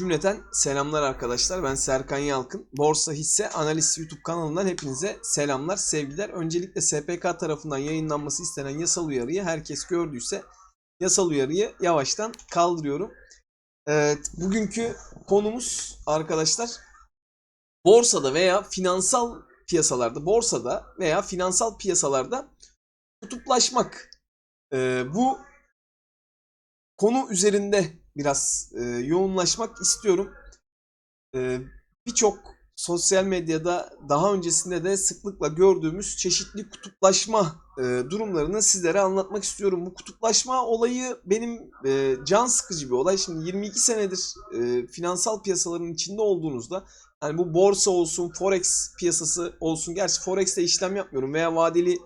Cümleten selamlar arkadaşlar. Ben Serkan Yalkın. Borsa Hisse Analiz YouTube kanalından hepinize selamlar, sevgiler. Öncelikle SPK tarafından yayınlanması istenen yasal uyarıyı herkes gördüyse yasal uyarıyı yavaştan kaldırıyorum. Evet, bugünkü konumuz arkadaşlar borsada veya finansal piyasalarda, borsada veya finansal piyasalarda kutuplaşmak. Ee, bu konu üzerinde biraz e, yoğunlaşmak istiyorum. E, Birçok sosyal medyada daha öncesinde de sıklıkla gördüğümüz çeşitli kutuplaşma e, durumlarını sizlere anlatmak istiyorum. Bu kutuplaşma olayı benim e, can sıkıcı bir olay. Şimdi 22 senedir e, finansal piyasaların içinde olduğunuzda hani bu borsa olsun, forex piyasası olsun. Gerçi forex'te işlem yapmıyorum veya vadeli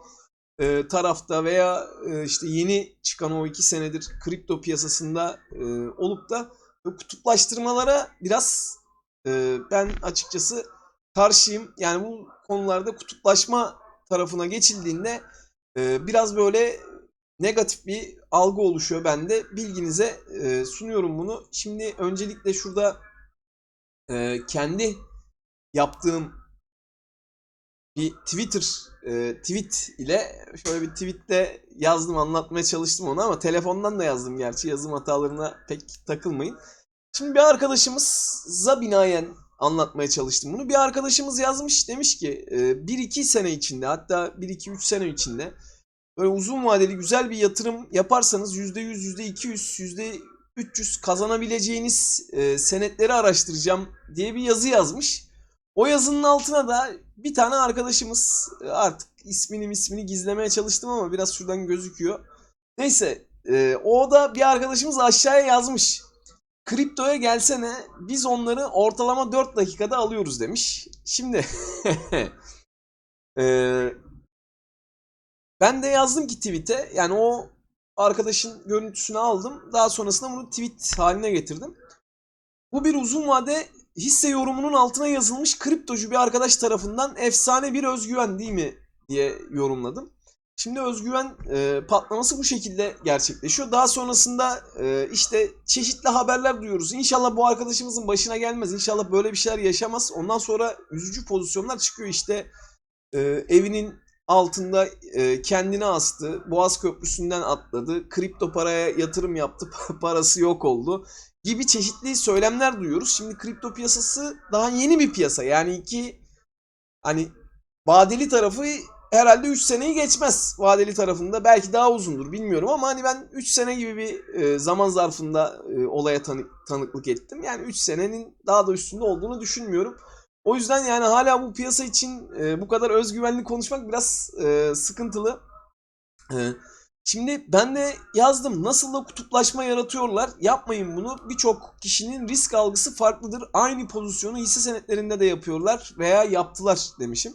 e, tarafta veya e, işte yeni çıkan o iki senedir kripto piyasasında e, olup da kutuplaştırmalara biraz e, ben açıkçası karşıyım. Yani bu konularda kutuplaşma tarafına geçildiğinde e, biraz böyle negatif bir algı oluşuyor bende. Bilginize e, sunuyorum bunu. Şimdi öncelikle şurada e, kendi yaptığım bir Twitter e, tweet ile şöyle bir tweette yazdım anlatmaya çalıştım onu ama telefondan da yazdım gerçi yazım hatalarına pek takılmayın. Şimdi bir arkadaşımıza binaen anlatmaya çalıştım bunu. Bir arkadaşımız yazmış demiş ki e, 1-2 sene içinde hatta 1-2-3 sene içinde böyle uzun vadeli güzel bir yatırım yaparsanız %100, %200, %300 kazanabileceğiniz e, senetleri araştıracağım diye bir yazı yazmış. O yazının altına da bir tane arkadaşımız e, artık ismini ismini gizlemeye çalıştım ama biraz şuradan gözüküyor. Neyse e, o da bir arkadaşımız aşağıya yazmış. Kriptoya gelsene biz onları ortalama 4 dakikada alıyoruz demiş. Şimdi e, ben de yazdım ki tweet'e yani o arkadaşın görüntüsünü aldım. Daha sonrasında bunu tweet haline getirdim. Bu bir uzun vade hisse yorumunun altına yazılmış kriptocu bir arkadaş tarafından efsane bir özgüven değil mi diye yorumladım. Şimdi özgüven e, patlaması bu şekilde gerçekleşiyor. Daha sonrasında e, işte çeşitli haberler duyuyoruz. İnşallah bu arkadaşımızın başına gelmez. İnşallah böyle bir şeyler yaşamaz. Ondan sonra üzücü pozisyonlar çıkıyor. İşte e, evinin altında e, kendini astı. Boğaz Köprüsü'nden atladı. Kripto paraya yatırım yaptı. Parası yok oldu gibi çeşitli söylemler duyuyoruz. Şimdi kripto piyasası daha yeni bir piyasa. Yani ki hani vadeli tarafı herhalde 3 seneyi geçmez. Vadeli tarafında belki daha uzundur bilmiyorum ama hani ben 3 sene gibi bir e, zaman zarfında e, olaya tanı- tanıklık ettim. Yani 3 senenin daha da üstünde olduğunu düşünmüyorum. O yüzden yani hala bu piyasa için e, bu kadar özgüvenli konuşmak biraz sıkıntılı. E, Şimdi ben de yazdım nasıl da kutuplaşma yaratıyorlar. Yapmayın bunu. Birçok kişinin risk algısı farklıdır. Aynı pozisyonu hisse senetlerinde de yapıyorlar veya yaptılar demişim.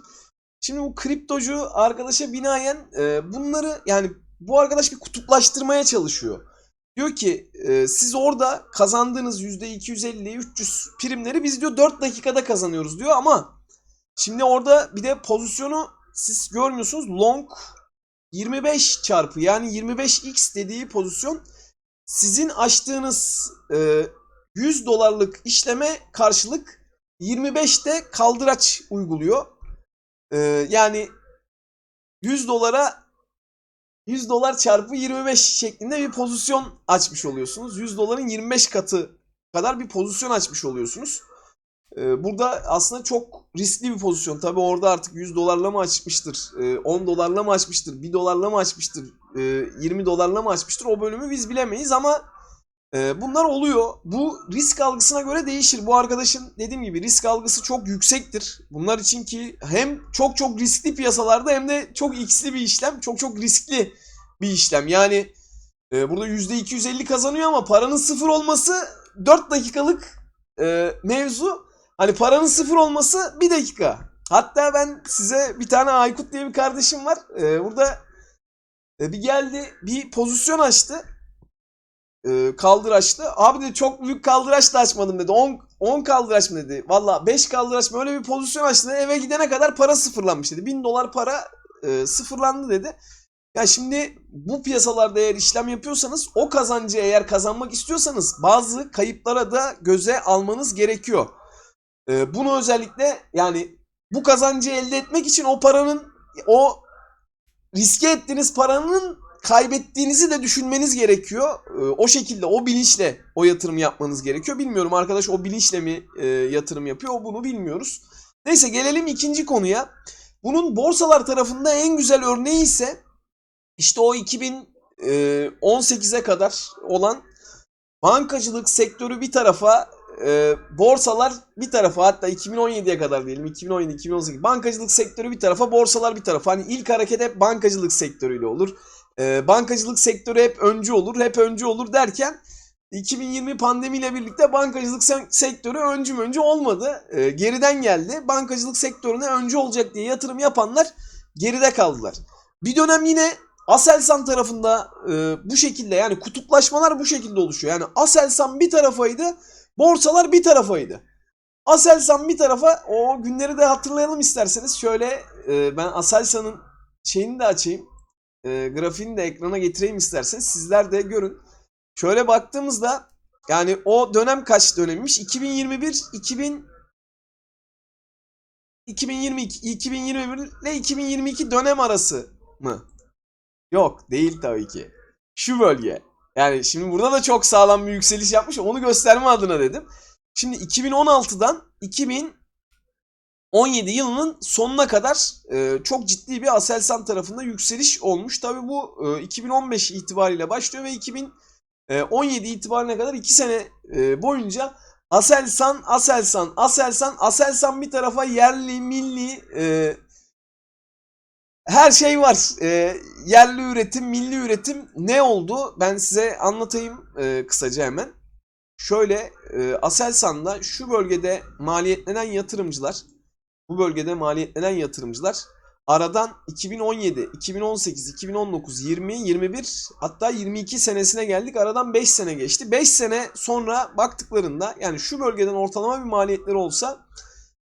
Şimdi bu kriptocu arkadaşa binaen e, bunları yani bu arkadaş bir kutuplaştırmaya çalışıyor. Diyor ki e, siz orada kazandığınız %250-300 primleri biz diyor 4 dakikada kazanıyoruz diyor ama şimdi orada bir de pozisyonu siz görmüyorsunuz long 25 çarpı yani 25x dediği pozisyon sizin açtığınız e, 100 dolarlık işleme karşılık 25'te kaldıraç uyguluyor. E, yani 100 dolara 100 dolar çarpı 25 şeklinde bir pozisyon açmış oluyorsunuz. 100 doların 25 katı kadar bir pozisyon açmış oluyorsunuz. Ee, burada aslında çok riskli bir pozisyon. Tabi orada artık 100 dolarla mı açmıştır, 10 dolarla mı açmıştır, 1 dolarla mı açmıştır, 20 dolarla mı açmıştır o bölümü biz bilemeyiz ama e, bunlar oluyor. Bu risk algısına göre değişir. Bu arkadaşın dediğim gibi risk algısı çok yüksektir. Bunlar için ki hem çok çok riskli piyasalarda hem de çok x'li bir işlem, çok çok riskli bir işlem. Yani e, burada %250 kazanıyor ama paranın sıfır olması 4 dakikalık e, mevzu. Hani paranın sıfır olması bir dakika. Hatta ben size bir tane Aykut diye bir kardeşim var. Ee, burada e, bir geldi bir pozisyon açtı. Ee, kaldıraçlı. Abi dedi çok büyük kaldıraç da açmadım dedi. 10 10 kaldıraç mı dedi. Valla 5 kaldıraç mı öyle bir pozisyon açtı. Eve gidene kadar para sıfırlanmış dedi. 1000 dolar para e, sıfırlandı dedi. Ya şimdi bu piyasalarda eğer işlem yapıyorsanız o kazancı eğer kazanmak istiyorsanız bazı kayıplara da göze almanız gerekiyor. Ee, bunu özellikle yani bu kazancı elde etmek için o paranın o riske ettiğiniz paranın kaybettiğinizi de düşünmeniz gerekiyor. Ee, o şekilde o bilinçle o yatırım yapmanız gerekiyor. Bilmiyorum arkadaş o bilinçle mi e, yatırım yapıyor bunu bilmiyoruz. Neyse gelelim ikinci konuya. Bunun borsalar tarafında en güzel örneği ise işte o 2018'e kadar olan bankacılık sektörü bir tarafa, e, borsalar bir tarafa hatta 2017'ye kadar diyelim 2017-2018 bankacılık sektörü bir tarafa, borsalar bir tarafa. Hani ilk hareket hep bankacılık sektörüyle olur. E, bankacılık sektörü hep öncü olur, hep öncü olur derken 2020 pandemiyle birlikte bankacılık se- sektörü öncü öncü olmadı. E, geriden geldi. Bankacılık sektörüne öncü olacak diye yatırım yapanlar geride kaldılar. Bir dönem yine Aselsan tarafında e, bu şekilde yani kutuplaşmalar bu şekilde oluşuyor. Yani Aselsan bir tarafaydı, borsalar bir tarafaydı. Aselsan bir tarafa o günleri de hatırlayalım isterseniz. Şöyle e, ben Aselsan'ın şeyini de açayım. E, grafiğini de ekrana getireyim isterseniz. Sizler de görün. Şöyle baktığımızda yani o dönem kaç dönemmiş? 2021, 2000 2022, 2021 ile 2022 dönem arası mı? Yok değil tabii ki. Şu bölge. Yani şimdi burada da çok sağlam bir yükseliş yapmış. Onu gösterme adına dedim. Şimdi 2016'dan 2017 yılının sonuna kadar e, çok ciddi bir Aselsan tarafında yükseliş olmuş. Tabii bu e, 2015 itibariyle başlıyor ve 2017 itibariyle kadar 2 sene e, boyunca Aselsan, Aselsan, Aselsan, Aselsan bir tarafa yerli, milli e, her şey var. E, yerli üretim, milli üretim ne oldu? Ben size anlatayım e, kısaca hemen. Şöyle e, Aselsan'da şu bölgede maliyetlenen yatırımcılar, bu bölgede maliyetlenen yatırımcılar aradan 2017, 2018, 2019, 20, 21 hatta 22 senesine geldik. Aradan 5 sene geçti. 5 sene sonra baktıklarında yani şu bölgeden ortalama bir maliyetleri olsa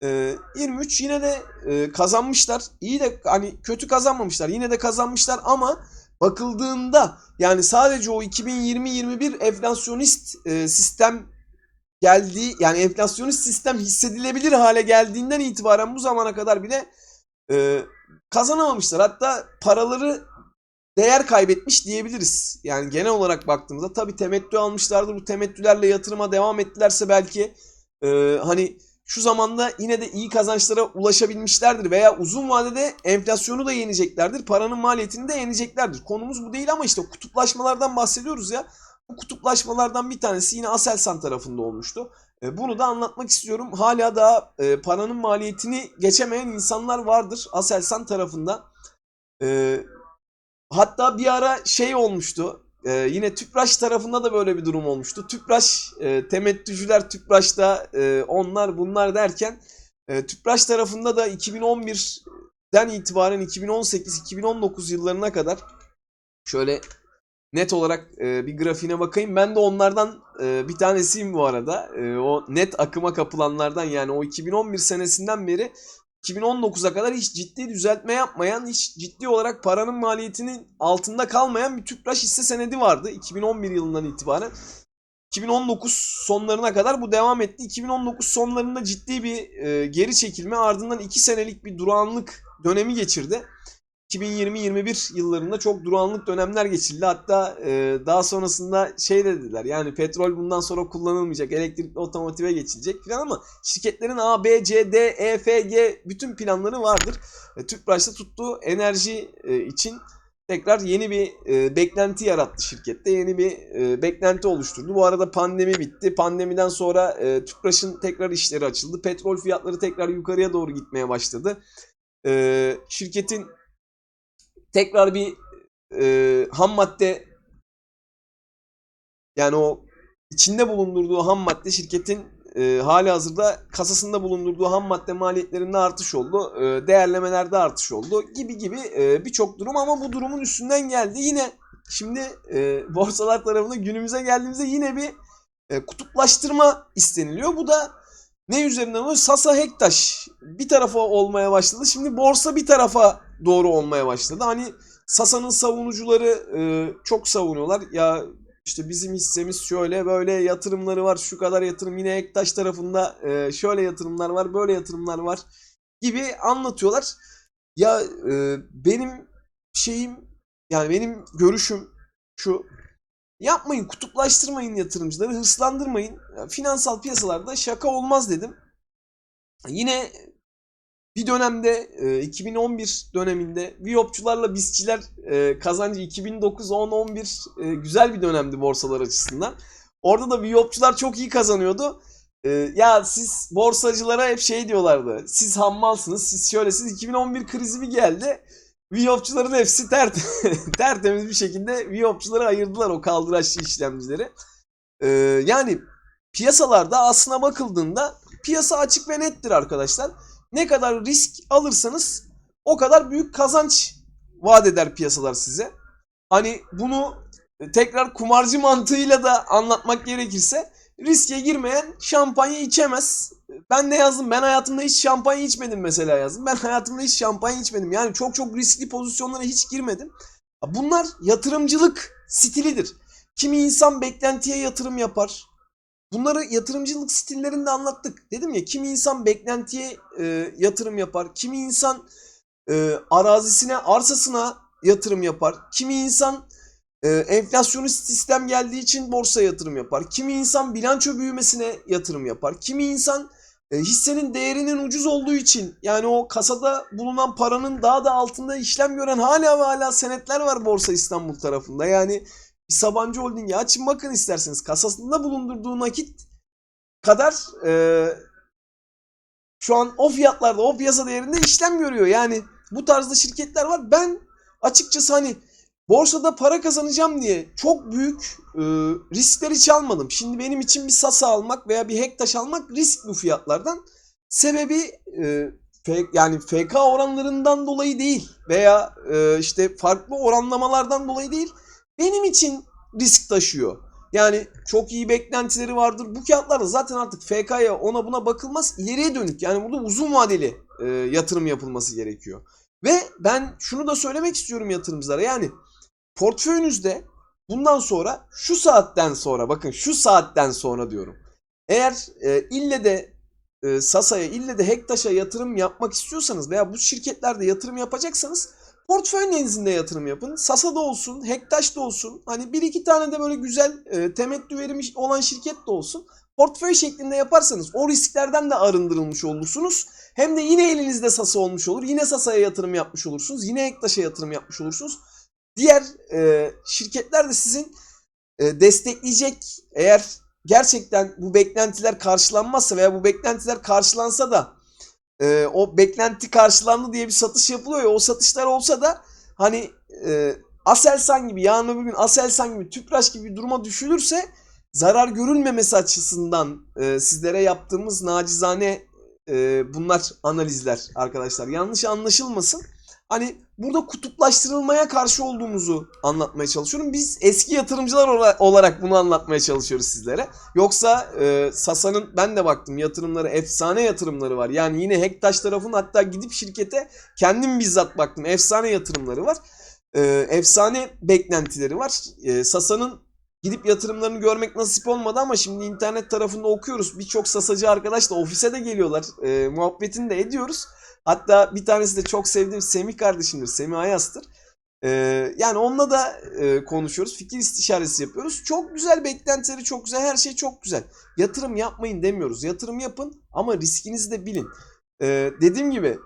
e, 23 yine de e, kazanmışlar. İyi de hani kötü kazanmamışlar. Yine de kazanmışlar ama bakıldığında yani sadece o 2020-21 enflasyonist e, sistem geldiği yani enflasyonist sistem hissedilebilir hale geldiğinden itibaren bu zamana kadar bile e, kazanamamışlar. Hatta paraları değer kaybetmiş diyebiliriz. Yani genel olarak baktığımızda tabii temettü almışlardır. Bu temettülerle yatırıma devam ettilerse belki e, hani şu zamanda yine de iyi kazançlara ulaşabilmişlerdir veya uzun vadede enflasyonu da yeneceklerdir. Paranın maliyetini de yeneceklerdir. Konumuz bu değil ama işte kutuplaşmalardan bahsediyoruz ya. Bu kutuplaşmalardan bir tanesi yine Aselsan tarafında olmuştu. E, Bunu da anlatmak istiyorum. Hala da e, paranın maliyetini geçemeyen insanlar vardır Aselsan tarafında. E, hatta bir ara şey olmuştu. E, yine Tüpraş tarafında da böyle bir durum olmuştu. Tüpraş, e, temettücüler Tüpraş'ta e, onlar bunlar derken e, Tüpraş tarafında da 2011'den itibaren 2018-2019 yıllarına kadar şöyle net olarak e, bir grafiğine bakayım. Ben de onlardan e, bir tanesiyim bu arada. E, o net akıma kapılanlardan yani o 2011 senesinden beri 2019'a kadar hiç ciddi düzeltme yapmayan, hiç ciddi olarak paranın maliyetinin altında kalmayan bir Tüpraş hisse senedi vardı 2011 yılından itibaren. 2019 sonlarına kadar bu devam etti. 2019 sonlarında ciddi bir e, geri çekilme ardından 2 senelik bir durağanlık dönemi geçirdi. 2020-21 yıllarında çok durağanlık dönemler geçildi. Hatta e, daha sonrasında şey dediler yani petrol bundan sonra kullanılmayacak, elektrikli otomotive geçilecek falan ama şirketlerin A, B, C, D, E, F, G bütün planları vardır. E, Tüpraş'ta tuttuğu enerji e, için tekrar yeni bir e, beklenti yarattı şirkette. Yeni bir e, beklenti oluşturdu. Bu arada pandemi bitti. Pandemiden sonra e, Tüpraş'ın tekrar işleri açıldı. Petrol fiyatları tekrar yukarıya doğru gitmeye başladı. E, şirketin tekrar bir e, ham madde yani o içinde bulundurduğu ham madde şirketin e, hali hazırda kasasında bulundurduğu ham madde maliyetlerinde artış oldu. E, değerlemelerde artış oldu gibi gibi e, birçok durum ama bu durumun üstünden geldi. Yine şimdi e, borsalar tarafında günümüze geldiğimizde yine bir e, kutuplaştırma isteniliyor. Bu da ne üzerinden oluyor? Sasa Hektaş bir tarafa olmaya başladı. Şimdi borsa bir tarafa doğru olmaya başladı. Hani Sasa'nın savunucuları e, çok savunuyorlar. Ya işte bizim hissemiz şöyle böyle yatırımları var. Şu kadar yatırım yine Ektaş tarafında e, şöyle yatırımlar var, böyle yatırımlar var gibi anlatıyorlar. Ya e, benim şeyim yani benim görüşüm şu. Yapmayın, kutuplaştırmayın yatırımcıları, hırslandırmayın. Finansal piyasalarda şaka olmaz dedim. Yine bir dönemde e, 2011 döneminde Viyopçularla BISTçiler e, kazancı 2009 10 11 e, güzel bir dönemdi borsalar açısından. Orada da Viyopçular çok iyi kazanıyordu. E, ya siz borsacılara hep şey diyorlardı. Siz hammalsınız, siz şöylesiniz. 2011 krizi bir geldi. Viyopçuların hepsi ter tertemiz bir şekilde Viyopçuları ayırdılar o kaldıraçlı işlemcileri. E, yani piyasalarda aslına bakıldığında piyasa açık ve nettir arkadaşlar. Ne kadar risk alırsanız o kadar büyük kazanç vaat eder piyasalar size. Hani bunu tekrar kumarcı mantığıyla da anlatmak gerekirse riske girmeyen şampanya içemez. Ben ne yazdım? Ben hayatımda hiç şampanya içmedim mesela yazdım. Ben hayatımda hiç şampanya içmedim. Yani çok çok riskli pozisyonlara hiç girmedim. Bunlar yatırımcılık stilidir. Kimi insan beklentiye yatırım yapar. Bunları yatırımcılık stillerinde anlattık. Dedim ya kimi insan beklentiye e, yatırım yapar. Kimi insan e, arazisine, arsasına yatırım yapar. Kimi insan e, enflasyonist sistem geldiği için borsaya yatırım yapar. Kimi insan bilanço büyümesine yatırım yapar. Kimi insan e, hissenin değerinin ucuz olduğu için yani o kasada bulunan paranın daha da altında işlem gören hala ve hala senetler var Borsa İstanbul tarafında. Yani Sabancı Holding'i açın bakın isterseniz. Kasasında bulundurduğu nakit kadar e, şu an o fiyatlarda, o piyasa değerinde işlem görüyor. Yani bu tarzda şirketler var. Ben açıkçası hani borsada para kazanacağım diye çok büyük e, riskler hiç almadım. Şimdi benim için bir Sasa almak veya bir Hektaş almak risk bu fiyatlardan. Sebebi e, yani FK oranlarından dolayı değil veya e, işte farklı oranlamalardan dolayı değil benim için risk taşıyor. Yani çok iyi beklentileri vardır. Bu kağıtlarda zaten artık FK'ya ona buna bakılmaz. İleriye dönük yani burada uzun vadeli e, yatırım yapılması gerekiyor. Ve ben şunu da söylemek istiyorum yatırımcılara. Yani portföyünüzde bundan sonra şu saatten sonra bakın şu saatten sonra diyorum. Eğer e, ille de e, Sasa'ya ille de Hektaş'a yatırım yapmak istiyorsanız veya bu şirketlerde yatırım yapacaksanız portföy yatırım yapın. Sasa'da olsun, Hektaş'ta olsun. Hani bir iki tane de böyle güzel e, temettü verimi olan şirket de olsun. Portföy şeklinde yaparsanız o risklerden de arındırılmış olursunuz. Hem de yine elinizde Sasa olmuş olur. Yine Sasa'ya yatırım yapmış olursunuz. Yine Hektaş'a yatırım yapmış olursunuz. Diğer e, şirketler de sizin e, destekleyecek eğer gerçekten bu beklentiler karşılanmazsa veya bu beklentiler karşılansa da e, o beklenti karşılandı diye bir satış yapılıyor ya o satışlar olsa da hani e, Aselsan gibi yarın öbür gün Aselsan gibi Tüpraş gibi bir duruma düşülürse zarar görülmemesi açısından e, sizlere yaptığımız nacizane e, bunlar analizler arkadaşlar. Yanlış anlaşılmasın. Hani burada kutuplaştırılmaya karşı olduğumuzu anlatmaya çalışıyorum. Biz eski yatırımcılar ola- olarak bunu anlatmaya çalışıyoruz sizlere. Yoksa e, Sasa'nın ben de baktım yatırımları efsane yatırımları var. Yani yine Hektaş tarafın hatta gidip şirkete kendim bizzat baktım. Efsane yatırımları var. E, efsane beklentileri var. E, Sasa'nın gidip yatırımlarını görmek nasip olmadı ama şimdi internet tarafında okuyoruz. Birçok sasacı arkadaş da ofise de geliyorlar. E, muhabbetini de ediyoruz. Hatta bir tanesi de çok sevdiğim Semih kardeşimdir. Semih Ayas'tır. Ee, yani onunla da e, konuşuyoruz. Fikir istişaresi yapıyoruz. Çok güzel beklentileri çok güzel. Her şey çok güzel. Yatırım yapmayın demiyoruz. Yatırım yapın ama riskinizi de bilin. Ee, dediğim gibi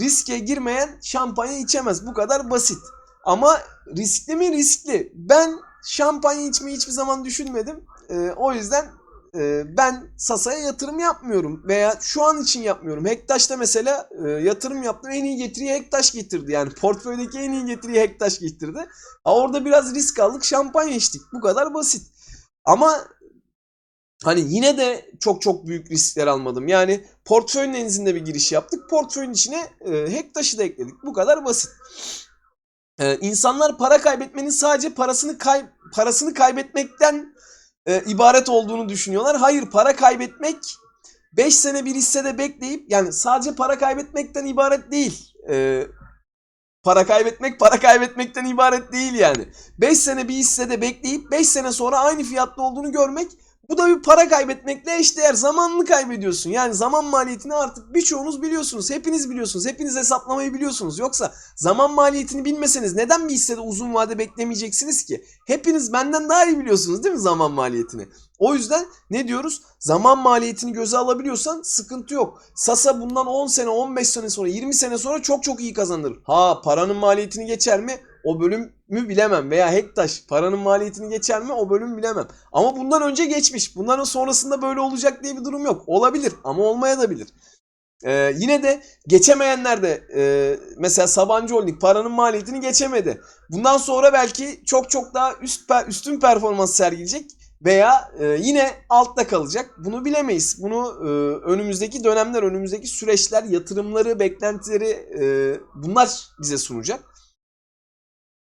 riske girmeyen şampanya içemez. Bu kadar basit. Ama riskli mi riskli. Ben şampanya içmeyi hiçbir zaman düşünmedim. Ee, o yüzden e, ben Sasa'ya yatırım yapmıyorum veya şu an için yapmıyorum. Hektaş'ta mesela e, yatırım yaptım en iyi getiriyi Hektaş getirdi. Yani portföydeki en iyi getiriyi Hektaş getirdi. Ha, orada biraz risk aldık şampanya içtik. Bu kadar basit. Ama hani yine de çok çok büyük riskler almadım. Yani portföyün enzinde bir giriş yaptık. Portföyün içine e, Hektaş'ı da ekledik. Bu kadar basit. Ee, insanlar para kaybetmenin sadece parasını kay parasını kaybetmekten e, ibaret olduğunu düşünüyorlar. Hayır para kaybetmek 5 sene bir hissede bekleyip yani sadece para kaybetmekten ibaret değil. E, para kaybetmek para kaybetmekten ibaret değil yani. 5 sene bir hissede bekleyip 5 sene sonra aynı fiyatta olduğunu görmek bu da bir para kaybetmekle eşdeğer. Zamanını kaybediyorsun. Yani zaman maliyetini artık birçoğunuz biliyorsunuz. Hepiniz biliyorsunuz. Hepiniz hesaplamayı biliyorsunuz. Yoksa zaman maliyetini bilmeseniz neden bir hissede uzun vade beklemeyeceksiniz ki? Hepiniz benden daha iyi biliyorsunuz değil mi zaman maliyetini? O yüzden ne diyoruz? Zaman maliyetini göze alabiliyorsan sıkıntı yok. Sasa bundan 10 sene, 15 sene sonra, 20 sene sonra çok çok iyi kazanır. Ha paranın maliyetini geçer mi? O bölümü bilemem. Veya Hektaş paranın maliyetini geçer mi? O bölümü bilemem. Ama bundan önce geçmiş. Bunların sonrasında böyle olacak diye bir durum yok. Olabilir ama olmaya da bilir. Ee, yine de geçemeyenler de e, mesela Sabancı Holding paranın maliyetini geçemedi. Bundan sonra belki çok çok daha üst üstün performans sergileyecek veya e, yine altta kalacak. Bunu bilemeyiz. Bunu e, önümüzdeki dönemler, önümüzdeki süreçler, yatırımları, beklentileri e, bunlar bize sunacak.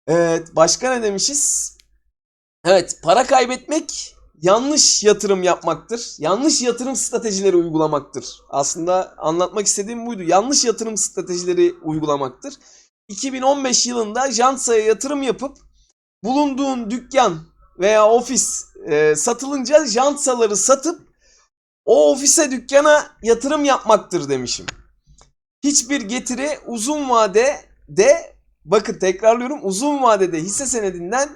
Evet, başka ne demişiz? Evet, para kaybetmek yanlış yatırım yapmaktır. Yanlış yatırım stratejileri uygulamaktır. Aslında anlatmak istediğim buydu. Yanlış yatırım stratejileri uygulamaktır. 2015 yılında Jansa'ya yatırım yapıp bulunduğun dükkan veya ofis e, satılınca Jansaları satıp o ofise dükkana yatırım yapmaktır demişim. Hiçbir getiri uzun vadede bakın tekrarlıyorum uzun vadede hisse senedinden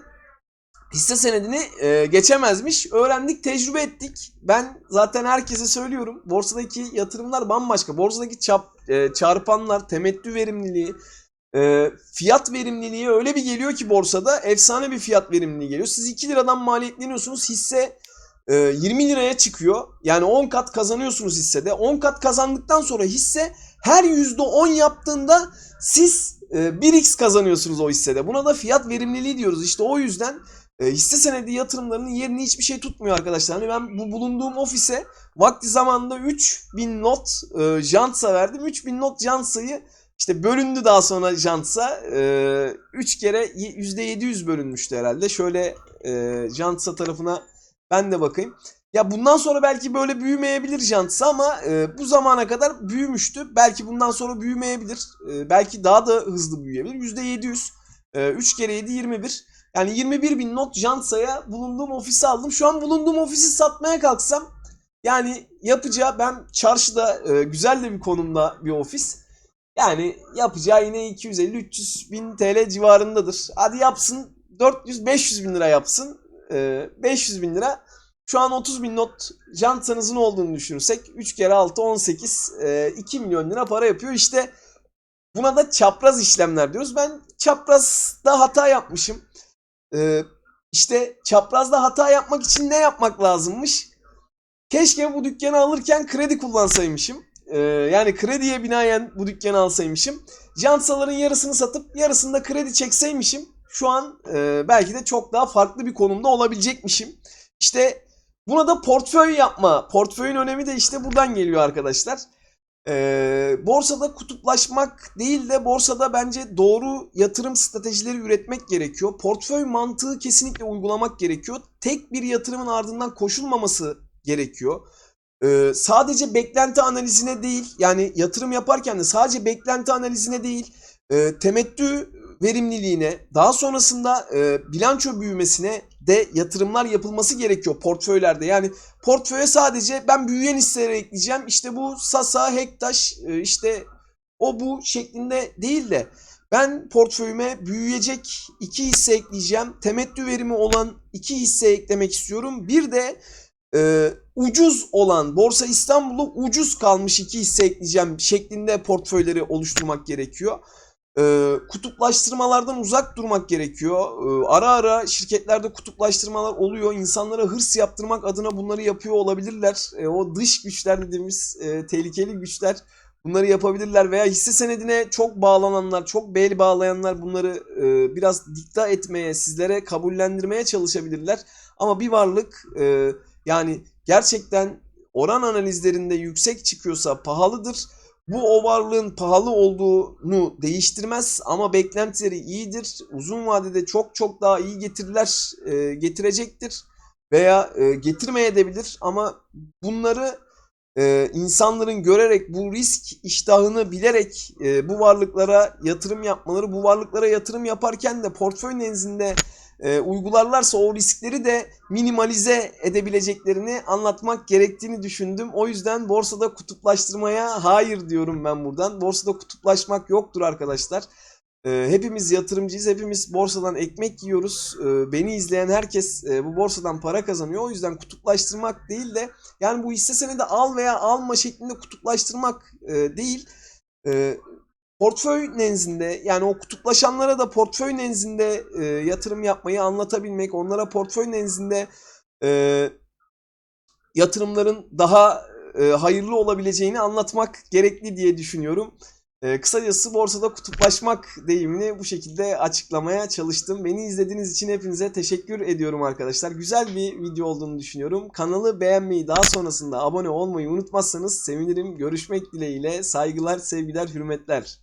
hisse senedini e, geçemezmiş. Öğrendik, tecrübe ettik. Ben zaten herkese söylüyorum. Borsadaki yatırımlar bambaşka. Borsadaki çap, e, çarpanlar, temettü verimliliği, e, fiyat verimliliği öyle bir geliyor ki borsada efsane bir fiyat verimliliği geliyor. Siz 2 liradan maliyetleniyorsunuz. Hisse e, 20 liraya çıkıyor. Yani 10 kat kazanıyorsunuz hissede. 10 kat kazandıktan sonra hisse her %10 yaptığında siz e, 1x kazanıyorsunuz o hissede. Buna da fiyat verimliliği diyoruz. İşte o yüzden e, hisse senedi yatırımlarının yerini hiçbir şey tutmuyor arkadaşlar. Hani ben bu bulunduğum ofise vakti zamanında 3000 not e, jantsa verdim. 3000 not jansayı işte bölündü daha sonra jantsa. E, 3 kere %700 bölünmüştü herhalde. Şöyle e, jantsa tarafına ben de bakayım. Ya bundan sonra belki böyle büyümeyebilir jantsa ama e, bu zamana kadar büyümüştü. Belki bundan sonra büyümeyebilir. E, belki daha da hızlı büyüyebilir. %700. E, 3 kere 7 21. Yani 21 bin not Jansa'ya bulunduğum ofisi aldım. Şu an bulunduğum ofisi satmaya kalksam yani yapacağı ben çarşıda e, güzel de bir konumda bir ofis. Yani yapacağı yine 250-300 bin TL civarındadır. Hadi yapsın 400-500 bin lira yapsın. E, 500 bin lira. Şu an 30 bin not Jansa'nızın olduğunu düşünürsek 3 kere 6 18 e, 2 milyon lira para yapıyor. İşte buna da çapraz işlemler diyoruz. Ben çaprazda hata yapmışım. Ee, işte çaprazda hata yapmak için ne yapmak lazımmış? Keşke bu dükkanı alırken kredi kullansaymışım. Ee, yani krediye binaen bu dükkanı alsaymışım. Jansaların yarısını satıp yarısını da kredi çekseymişim. Şu an e, belki de çok daha farklı bir konumda olabilecekmişim. İşte buna da portföy yapma. Portföyün önemi de işte buradan geliyor arkadaşlar. Ee, borsada kutuplaşmak değil de borsada bence doğru yatırım stratejileri üretmek gerekiyor. Portföy mantığı kesinlikle uygulamak gerekiyor. Tek bir yatırımın ardından koşulmaması gerekiyor. Ee, sadece beklenti analizine değil yani yatırım yaparken de sadece beklenti analizine değil e, temettü verimliliğine daha sonrasında e, bilanço büyümesine de yatırımlar yapılması gerekiyor portföylerde. Yani portföye sadece ben büyüyen hisseleri ekleyeceğim. İşte bu Sasa, Hektaş, e, işte o bu şeklinde değil de ben portföyüme büyüyecek iki hisse ekleyeceğim. Temettü verimi olan iki hisse eklemek istiyorum. Bir de e, ucuz olan Borsa İstanbul'u ucuz kalmış iki hisse ekleyeceğim şeklinde portföyleri oluşturmak gerekiyor e, kutuplaştırmalardan uzak durmak gerekiyor. E, ara ara şirketlerde kutuplaştırmalar oluyor. İnsanlara hırs yaptırmak adına bunları yapıyor olabilirler. E, o dış güçler dediğimiz e, tehlikeli güçler bunları yapabilirler veya hisse senedine çok bağlananlar, çok bel bağlayanlar bunları e, biraz dikta etmeye, sizlere kabullendirmeye çalışabilirler. Ama bir varlık e, yani gerçekten oran analizlerinde yüksek çıkıyorsa pahalıdır bu o varlığın pahalı olduğunu değiştirmez ama beklentileri iyidir. Uzun vadede çok çok daha iyi getiriler e, getirecektir veya e, getirmeyebilir ama bunları e, insanların görerek bu risk iştahını bilerek e, bu varlıklara yatırım yapmaları, bu varlıklara yatırım yaparken de portföy nezdinde e, uygularlarsa o riskleri de minimalize edebileceklerini anlatmak gerektiğini düşündüm. O yüzden borsada kutuplaştırmaya hayır diyorum ben buradan. Borsada kutuplaşmak yoktur arkadaşlar. E, hepimiz yatırımcıyız, hepimiz borsadan ekmek yiyoruz. E, beni izleyen herkes bu borsadan para kazanıyor. O yüzden kutuplaştırmak değil de yani bu hisse senedi al veya alma şeklinde kutuplaştırmak değil. Portföy nenzinde yani o kutuplaşanlara da portföy nenzinde e, yatırım yapmayı anlatabilmek, onlara portföy nenzinde e, yatırımların daha e, hayırlı olabileceğini anlatmak gerekli diye düşünüyorum. E, kısacası borsada kutuplaşmak deyimini bu şekilde açıklamaya çalıştım. Beni izlediğiniz için hepinize teşekkür ediyorum arkadaşlar. Güzel bir video olduğunu düşünüyorum. Kanalı beğenmeyi daha sonrasında abone olmayı unutmazsanız sevinirim. Görüşmek dileğiyle saygılar, sevgiler, hürmetler.